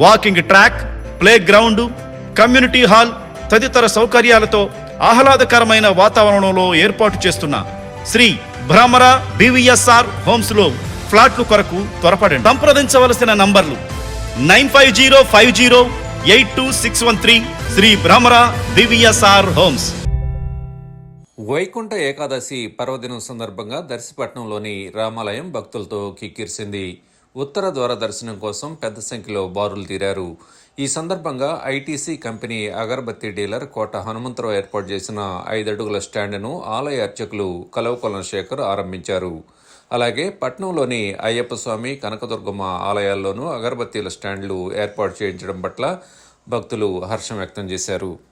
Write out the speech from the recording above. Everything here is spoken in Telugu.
walking track playground community hall తదితర సౌకర్యాలతో ఆహ్లాదకరమైన వాతావరణంలో ఏర్పాటు చేస్తున్న శ్రీ భ్రమర బివిఎస్ఆర్ హోమ్స్లో ఫ్లాట్లు కొరకు త్వరపడండి. సంప్రదించవలసిన నంబర్లు nine five zero five zero eight two six one three Shri Bhramara BVSR homes. Vaikuntha Ekadashi పర్వదినం సందర్భంగా దర్శిపట్నంలోని రామాలయం భక్తులతో కిక్కిరిసింది. ఉత్తర ద్వార దర్శనం కోసం పెద్ద సంఖ్యలో బారులు తీరారు. ఈ సందర్భంగా ఐటీసీ కంపెనీ అగరబత్తి డీలర్ కోట హనుమంతరావు ఏర్పాటు చేసిన ఐదడుగుల స్టాండ్ను ఆలయ అర్చకులు కలవకొలం శేఖర్ ఆరంభించారు. అలాగే పట్నంలోని అయ్యప్ప స్వామి కనకదుర్గమ్మ ఆలయాల్లోనూ అగరబత్తీల స్టాండ్లు ఏర్పాటు చేయించడం పట్ల భక్తులు హర్షం వ్యక్తం చేశారు.